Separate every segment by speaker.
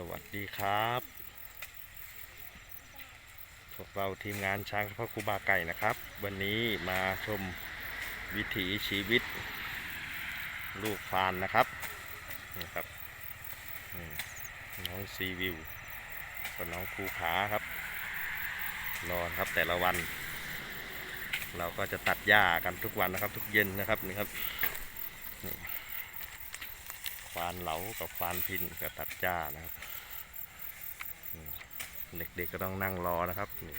Speaker 1: สวัสดีครับ พวกเราทีมงานช้างพ่อครูบาไก่นะครับ วันนี้มาชมวิถีชีวิต ลูกฟานนะครับนี่ครับน้องซีวิวกับน้องภูผาครับรอนครับแต่ละวัน เราก็จะตัดหญ้ากันทุกวันนะครับ ทุกเย็นนะครับนี่ครับนี่ ควานเหลากับควานพินกับตัดหญ้านะครับเด็กๆก็ต้องนั่งรอนะครับนี่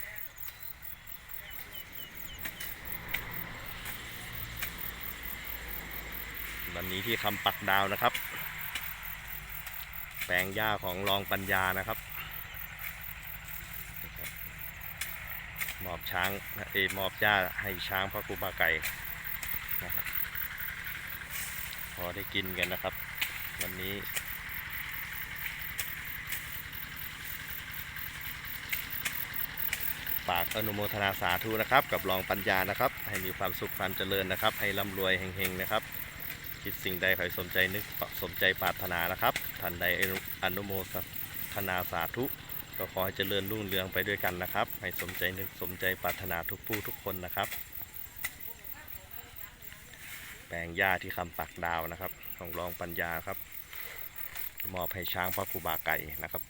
Speaker 1: วันนี้ที่คำปักดาวนะครับ แปลงหญ้าของรองปัญญานะครับนี่ครับมอบช้างเอยมอบหญ้าให้ช้างพระครูบาไก่นะครับพอได้กินกันนะครับ วันนี้ ฝากอนุโมทนาสาธุนะครับ กับรองปัญญานะครับ ให้มีความสุขความเจริญนะครับ ให้ร่ำรวยเฮงๆนะครับ คิดสิ่งใดขอให้สมใจนึกสมใจปรารถนานะครับท่านใดอนุโมทนาสาธุก็ขอให้เจริญรุ่งเรืองไปด้วยกันนะครับ ให้สมใจนึกสมใจปรารถนาทุกผู้ทุกคนนะครับ แปลงหญ้าที่คำปักดาวนะครับ ของรองปัญญาครับ มอบให้ช้างพระครูบาไก่นะครับ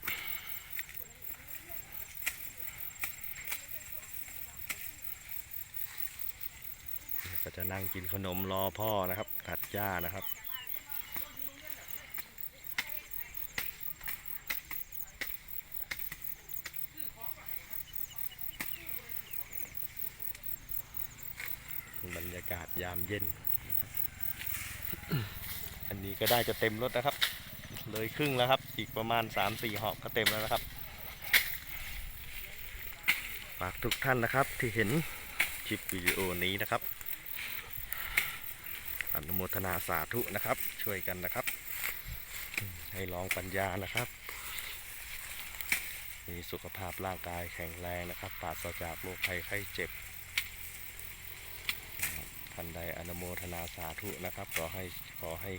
Speaker 1: ก็จะนั่งกินขนมรอพ่อนะครับตัดหญ้านะครับบรรยากาศยามเย็น อันนี้ก็ได้จะเต็มรถนะครับ เลยครึ่งแล้วครับ อีกประมาณ 3-4หอบก็เต็มแล้วนะครับ ฝากทุกท่านนะครับที่เห็นคลิปวิดีโอนี้นะครับ อนุโมทนาสาธุนะครับ ช่วยกันนะครับ ให้ลองปัญญานะครับ มีสุขภาพร่างกายแข็งแรงนะครับปราศจากโรคภัยไข้เจ็บท่านใดอนุโมทนาสาธุนะครับ ขอให้ขอให้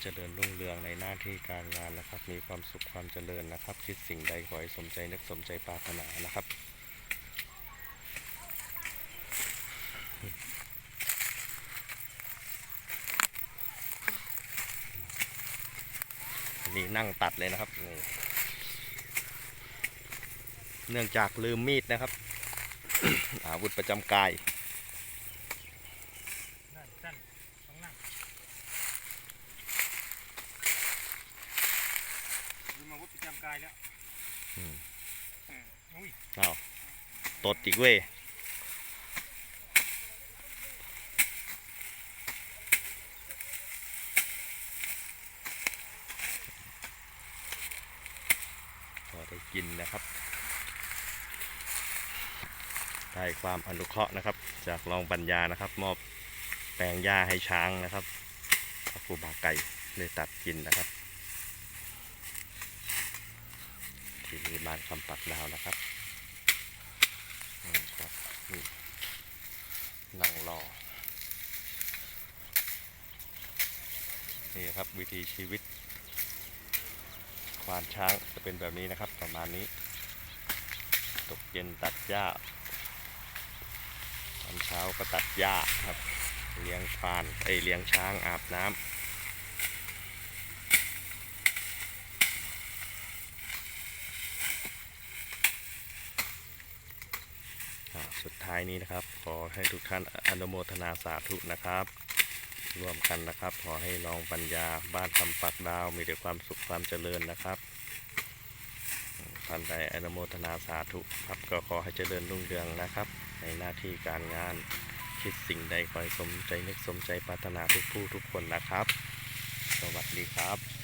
Speaker 1: เจริญรุ่งเรืองในหน้าที่การงานนะครับ มีความสุขความเจริญนะครับ คิดสิ่งใดขอให้สมใจนึกสมใจปรารถนานะครับนนี้นั่งตัดเลยนะครับนี่เนื่องจากลืมมีดนะครับ อาวุธประจำกาย
Speaker 2: นั่นสั้นต้องนั่งดูมาวุฒิประจำ กายแล้ว
Speaker 1: อืม
Speaker 2: อืมอุ้ย
Speaker 1: เอาตดอีกเว้ยพอได้กินนะครับ ได้ความอนุเคราะห์นะครับ จากรองปัญญานะครับ มอบแปลงหญ้าให้ช้างนะครับพระครูบาไก่เลยตัดกินนะครับ ที่นี่บ้านคำปักดาวนะครับอืมครับนี่นั่งรอ นี่ครับวิถีชีวิต ควานช้างจะเป็นแบบนี้นะครับ ประมาณนี้ ตกเย็นตัดหญ้าตอนเช้าก็ตัดหญ้าครับ เลี้ยงควาน เอ้ย เลี้ยงช้างอาบน้ำ สุดท้ายนี้นะครับ ขอให้ทุกท่านอนุโมทนาสาธุนะครับ ร่วมกันนะครับ ขอให้น้องปัญญาบ้านคำปักดาวมีแต่ความสุขความเจริญนะครับท่านใดอนุโมทนาสาธุครับก็ขอให้เจริญรุ่งเรืองนะครับ ในหน้าที่การงานคิดสิ่งใดขอให้สมใจนึกสมใจปรารถนาทุกผู้ทุกคนนะครับ สวัสดีครับ